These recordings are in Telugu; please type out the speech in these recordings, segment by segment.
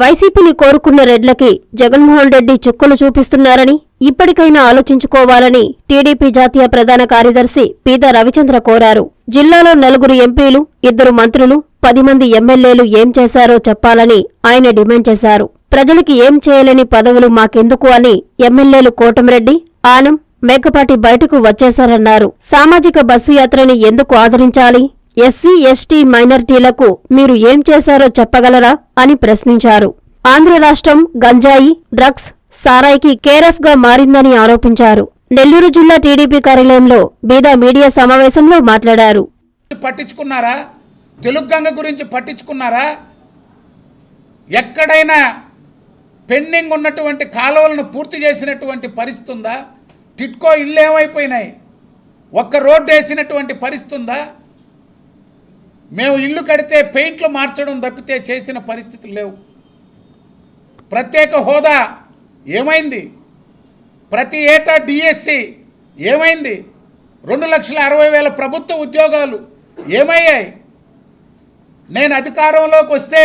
వైసీపీని కోరుకున్న రెడ్లకి జగన్మోహన్ రెడ్డి చుక్కలు చూపిస్తున్నారని ఇప్పటికైనా ఆలోచించుకోవాలని టీడీపీ జాతీయ ప్రధాన కార్యదర్శి పీద రవిచంద్ర కోరారు. జిల్లాలో నలుగురు ఎంపీలు ఇద్దరు మంత్రులు పది మంది ఎమ్మెల్యేలు ఏం చేశారో చెప్పాలని ఆయన డిమాండ్ చేశారు. ప్రజలకి ఏం చేయలేని పదవులు మాకెందుకు అని ఎమ్మెల్యేలు కోటమిరెడ్డి ఆనం మేకపాటి బయటకు వచ్చేశారన్నారు. సామాజిక బస్సు యాత్రని ఎందుకు ఆదరించాలి? ఎస్సీ ఎస్టీ మైనార్టీలకు మీరు ఏం చేశారో చెప్పగలరా అని ప్రశ్నించారు. ఆంధ్ర రాష్ట్రం గంజాయి డ్రగ్స్ సారాయికి కేరఫ్గా మారిందని ఆరోపించారు. నెల్లూరు జిల్లా టీడీపీ కార్యాలయంలో బీదా మీడియా సమావేశంలో మాట్లాడారు. పట్టించుకున్నారా? తెలుగు గంగ గురించి పట్టించుకున్నారా? ఎక్కడైనా పెండింగ్ ఉన్నటువంటి కాలువలను పూర్తి చేసినటువంటి పరిస్థితి ఉందా? టిట్కో ఇల్లు ఏమైపోయినాయి ఒక్క రోడ్డు వేసినటువంటి పరిస్థితి ఉందా? మేము ఇల్లు కడితే పెయింట్లు మార్చడం తప్పితే చేసిన పరిస్థితులు లేవు. ప్రత్యేక హోదా ఏమైంది? ప్రతి ఏటా డిఎస్సి ఏమైంది? రెండు లక్షల అరవై వేల ప్రభుత్వ ఉద్యోగాలు ఏమయ్యాయి? నేను అధికారంలోకి వస్తే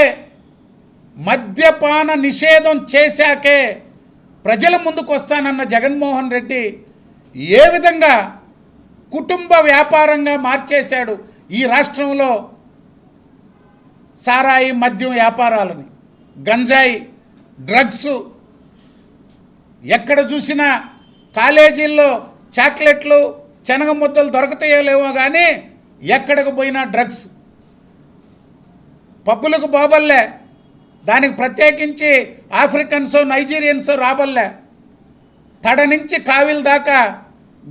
మద్యపాన నిషేధం చేశాకే ప్రజల ముందుకు వస్తానన్న జగన్మోహన్ రెడ్డి ఏ విధంగా కుటుంబ వ్యాపారంగా మార్చేశాడు? ఈ రాష్ట్రంలో సారాయి మద్యం వ్యాపారాలని గంజాయి డ్రగ్స్ ఎక్కడ చూసినా కాలేజీల్లో చాక్లెట్లు శనగ ముద్దలు దొరకతాయో లేవో కానీ ఎక్కడికి పోయినా డ్రగ్స్. పబ్బులకు బాబల్లే. దానికి ప్రత్యేకించి ఆఫ్రికన్సో నైజీరియన్సో రాబల్లే. తడ నుంచి కావిల దాకా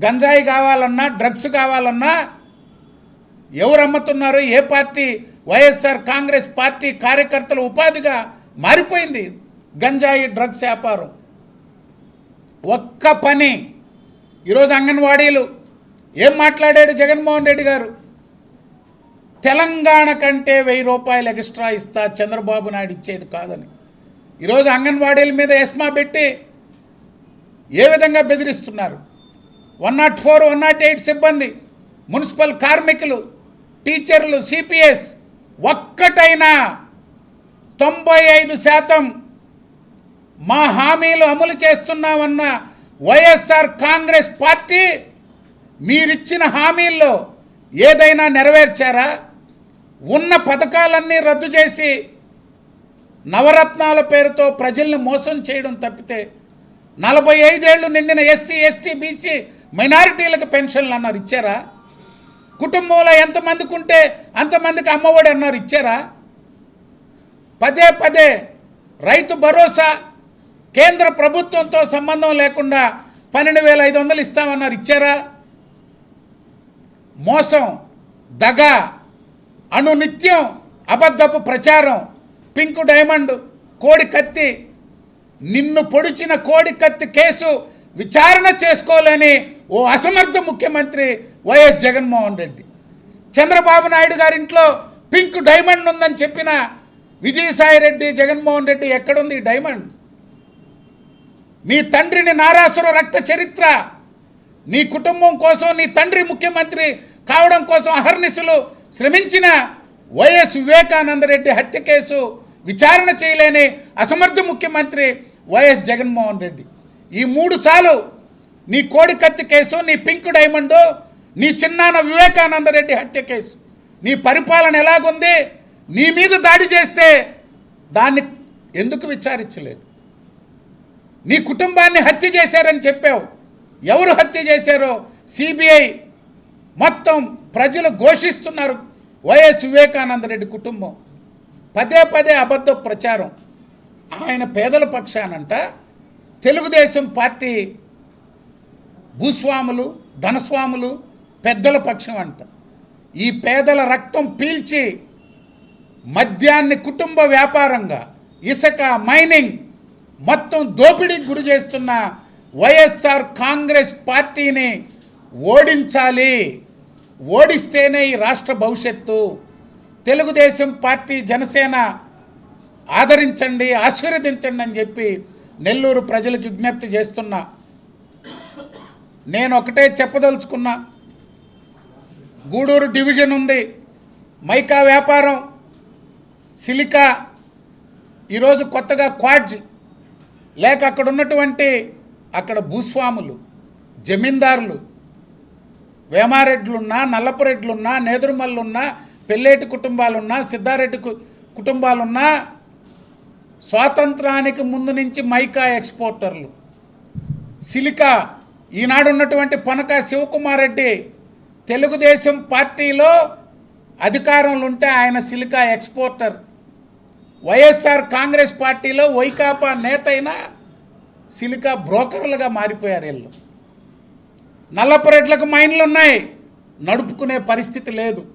గంజాయి కావాలన్నా డ్రగ్స్ కావాలన్నా ఎవరు అమ్ముతున్నారు ఏ పార్టీ వైఎస్ఆర్ కాంగ్రెస్ పార్టీ కార్యకర్తల ఉపాధిగా మారిపోయింది గంజాయి డ్రగ్స్ వ్యాపారం. ఒక్క పని. ఈరోజు అంగన్వాడీలు ఏం మాట్లాడాడు జగన్మోహన్ రెడ్డి గారు? తెలంగాణ కంటే వెయ్యి రూపాయలు ఎక్స్ట్రా ఇస్తా చంద్రబాబు నాయుడు ఇచ్చేది కాదని. ఈరోజు అంగన్వాడీల మీద ఎస్మా పెట్టి ఏ విధంగా బెదిరిస్తున్నారు? One not four one not eight సిబ్బంది మున్సిపల్ కార్మికులు టీచర్లు సిపిఎస్ ఒక్కటైనా తొంభై ఐదు శాతం మా హామీలు అమలు చేస్తున్నామన్న వైఎస్ఆర్ కాంగ్రెస్ పార్టీ మీరిచ్చిన హామీల్లో ఏదైనా నెరవేర్చారా? ఉన్న పథకాలన్నీ రద్దు చేసి నవరత్నాల పేరుతో ప్రజల్ని మోసం చేయడం తప్పితే నలభై ఐదేళ్ళు నిండిన ఎస్సీ ఎస్టీ బీసీ మైనారిటీలకు పెన్షన్లు అన్నారు ఇచ్చారా? కుటుంబంలో ఎంతమందికి ఉంటే అంతమందికి అమ్మఒడి అన్నారు ఇచ్చారా? పదే పదే రైతు భరోసా కేంద్ర ప్రభుత్వంతో సంబంధం లేకుండా పన్నెండు వేల ఐదు వందలు ఇస్తామన్నారు ఇచ్చారా? మోసం దగ అనునిత్యం అబద్ధపు ప్రచారం పింక్ డైమండ్ కోడి కత్తి నిన్ను పొడిచిన కోడి కత్తి కేసు విచారణ చేసుకోలేని ఓ అసమర్థ ముఖ్యమంత్రి వైఎస్ జగన్మోహన్ రెడ్డి. చంద్రబాబు నాయుడు గారింట్లో పింక్ డైమండ్ ఉందని చెప్పిన విజయసాయి రెడ్డి జగన్మోహన్ రెడ్డి ఎక్కడుంది డైమండ్? నీ తండ్రిని నారాసుర రక్త చరిత్ర నీ కుటుంబం కోసం నీ తండ్రి ముఖ్యమంత్రి కావడం కోసం అహర్నిశలు శ్రమించిన వైఎస్ వివేకానందరెడ్డి హత్య కేసు విచారణ చేయలేని అసమర్థ ముఖ్యమంత్రి వైఎస్ జగన్మోహన్ రెడ్డి. ఈ మూడు చాలు నీ కోడి కత్తి కేసు నీ పింక్ డైమండు నీ చిన్నాన్న వివేకానందరెడ్డి హత్య కేసు. నీ పరిపాలన ఎలాగుంది? నీ మీద దాడి చేస్తే దాన్ని ఎందుకు విచారించలేదు? నీ కుటుంబాన్ని హత్య చేశారని చెప్పావు. ఎవరు హత్య చేశారో సిబిఐ మొత్తం ప్రజలు ఘోషిస్తున్నారు. వైఎస్ వివేకానంద రెడ్డి కుటుంబం. పదే పదే అబద్ధ ప్రచారం. ఆయన పేదల పక్షానంట. తెలుగుదేశం పార్టీ భూస్వాములు ధనస్వాములు పెద్దల పక్షం అంట. ఈ పేదల రక్తం పీల్చి మద్యాన్ని కుటుంబ వ్యాపారంగా ఇసుక మైనింగ్ మొత్తం దోపిడీకి గురి చేస్తున్న వైఎస్ఆర్ కాంగ్రెస్ పార్టీని ఓడించాలి. ఓడిస్తేనే ఈ రాష్ట్ర భవిష్యత్తు. తెలుగుదేశం పార్టీ జనసేన ఆదరించండి ఆశీర్వదించండి అని చెప్పి నెల్లూరు ప్రజలకు విజ్ఞప్తి చేస్తున్నా. నేను ఒకటే చెప్పదలుచుకున్నా. గూడూరు డివిజన్ ఉంది. మైకా వ్యాపారం సిలికా ఈరోజు కొత్తగా క్వాడ్జ్. లేక అక్కడ ఉన్నటువంటి అక్కడ భూస్వాములు జమీందారులు వేమారెడ్లున్నా నల్లపురెడ్లున్నా నేదురుమల్లున్నా పెళ్ళేటి కుటుంబాలున్నా సిద్ధారెడ్డి కు- కుటుంబాలున్నా స్వాతంత్రానికి ముందు నుంచి మైకా ఎక్స్పోర్టర్లు. సిలికా ఈనాడు ఉన్నటువంటి పొనక శివకుమార్ రెడ్డి తెలుగుదేశం పార్టీలో అధికారంలో ఉంటే ఆయన సిలికా ఎక్స్పోర్టర్. వైఎస్ఆర్ కాంగ్రెస్ పార్టీలో వైకాపా నేత అయినా సిలికా బ్రోకర్లుగా మారిపోయారు వీళ్ళు. నల్లపురెడ్లకు మైన్లు ఉన్నాయి నడుపుకునే పరిస్థితి లేదు.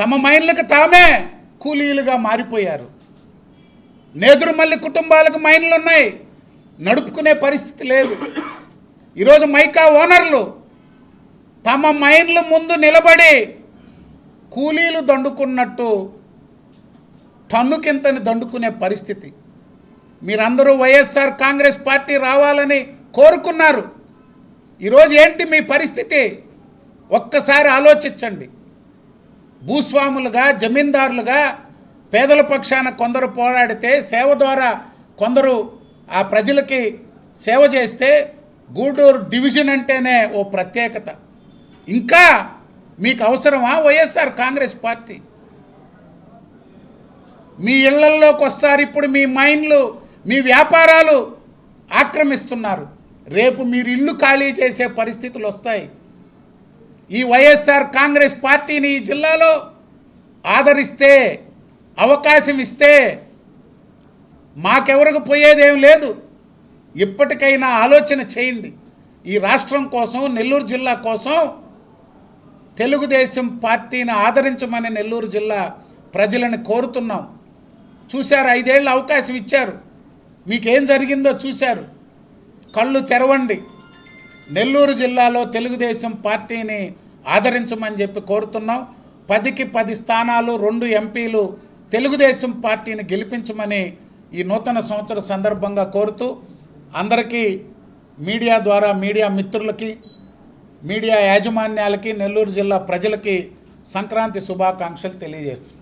తమ మైన్లకు తామే కూలీలుగా మారిపోయారు. నేదురుమల్లి కుటుంబాలకు మైన్లు ఉన్నాయి నడుపుకునే పరిస్థితి లేదు. ఈరోజు మైకా ఓనర్లు తమ మైండ్ల ముందు నిలబడి కూలీలు దండుకున్నట్టు టన్నుకింతని దండుకునే పరిస్థితి. మీరందరూ వైఎస్ఆర్ కాంగ్రెస్ పార్టీ రావాలని కోరుకున్నారు. ఈరోజు ఏంటి మీ పరిస్థితి? ఒక్కసారి ఆలోచించండి. భూస్వాములుగా జమీందారులుగా పేదల పక్షాన కొందరు పోరాడితే సేవ ద్వారా కొందరు ఆ ప్రజలకి సేవ చేస్తే గూడూరు డివిజన్ అంటేనే ఓ ప్రత్యేకత. ఇంకా మీకు అవసరమా వైఎస్ఆర్ కాంగ్రెస్ పార్టీ? మీ ఇళ్ళల్లోకి వస్తారు ఇప్పుడు మీ మైండ్లు మీ వ్యాపారాలు ఆక్రమిస్తున్నారు. రేపు మీరు ఇల్లు ఖాళీ చేసే పరిస్థితులు వస్తాయి. ఈ వైఎస్ఆర్ కాంగ్రెస్ పార్టీని ఈ జిల్లాలో ఆదరిస్తే అవకాశం ఇస్తే మాకెవరికి పోయేదేం లేదు. ఇప్పటికైనా ఆలోచన చేయండి. ఈ రాష్ట్రం కోసం నెల్లూరు జిల్లా కోసం తెలుగుదేశం పార్టీని ఆదరించమని నెల్లూరు జిల్లా ప్రజలను కోరుతున్నాం. చూశారు ఐదేళ్ళు అవకాశం ఇచ్చారు. మీకేం జరిగిందో చూశారు. కళ్ళు తెరవండి. నెల్లూరు జిల్లాలో తెలుగుదేశం పార్టీని ఆదరించమని చెప్పి కోరుతున్నాం. పదికి పది స్థానాలు రెండు ఎంపీలు తెలుగుదేశం పార్టీని గెలిపించమని ఈ నూతన సంవత్సర సందర్భంగా కోరుతూ అందరికీ మీడియా ద్వారా మీడియా మిత్రులకి మీడియా యాజమాన్యాలకి నెల్లూరు జిల్లా ప్రజలకి సంక్రాంతి శుభాకాంక్షలు తెలియజేస్తున్నాను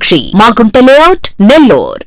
కామాక్షి మాగుంట లేఅవుట్ నెల్లూరు.